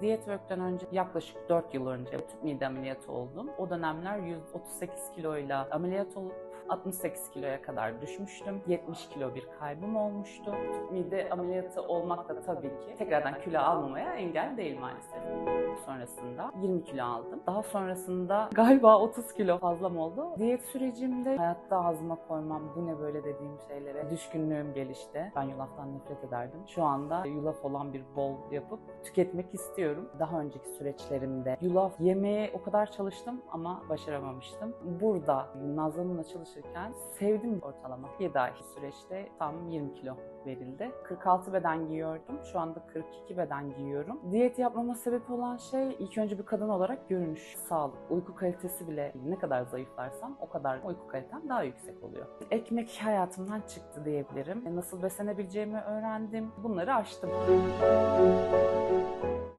Diyet work'ten önce yaklaşık 4 yıl önce tüp mide ameliyatı oldum. O dönemler 138 kiloyla ameliyat olup 68 kiloya kadar düşmüştüm. 70 kilo bir kaybım olmuştu. Tüp mide ameliyatı olmak da tabii ki tekrardan kilo almamaya engel değil maalesef. Sonrasında 20 kilo aldım. Daha sonrasında galiba 30 kilo fazlam oldu. Diyet sürecimde hayatta ağzıma koymam bu ne böyle dediğim şeylere düşkünlüğüm gelişti. Ben yulaftan nefret ederdim. Şu anda yulaf olan bir bol yapıp tüketmek istiyorum. Daha önceki süreçlerimde yulaf yemeye o kadar çalıştım ama başaramamıştım. Burada Nazlı Hanım'la çalışırken sevdim ortalama. 7 ay süreçte tam 20 kilo verildi. 46 beden giyiyordum. Şu anda 42 beden giyiyorum. Diyet yapmama sebep olan şey ilk önce bir kadın olarak görünüş, sağlık, uyku kalitesi bile ne kadar zayıflarsam o kadar uyku kalitem daha yüksek oluyor. Ekmek hayatımdan çıktı diyebilirim. Nasıl beslenebileceğimi öğrendim. Bunları aştım.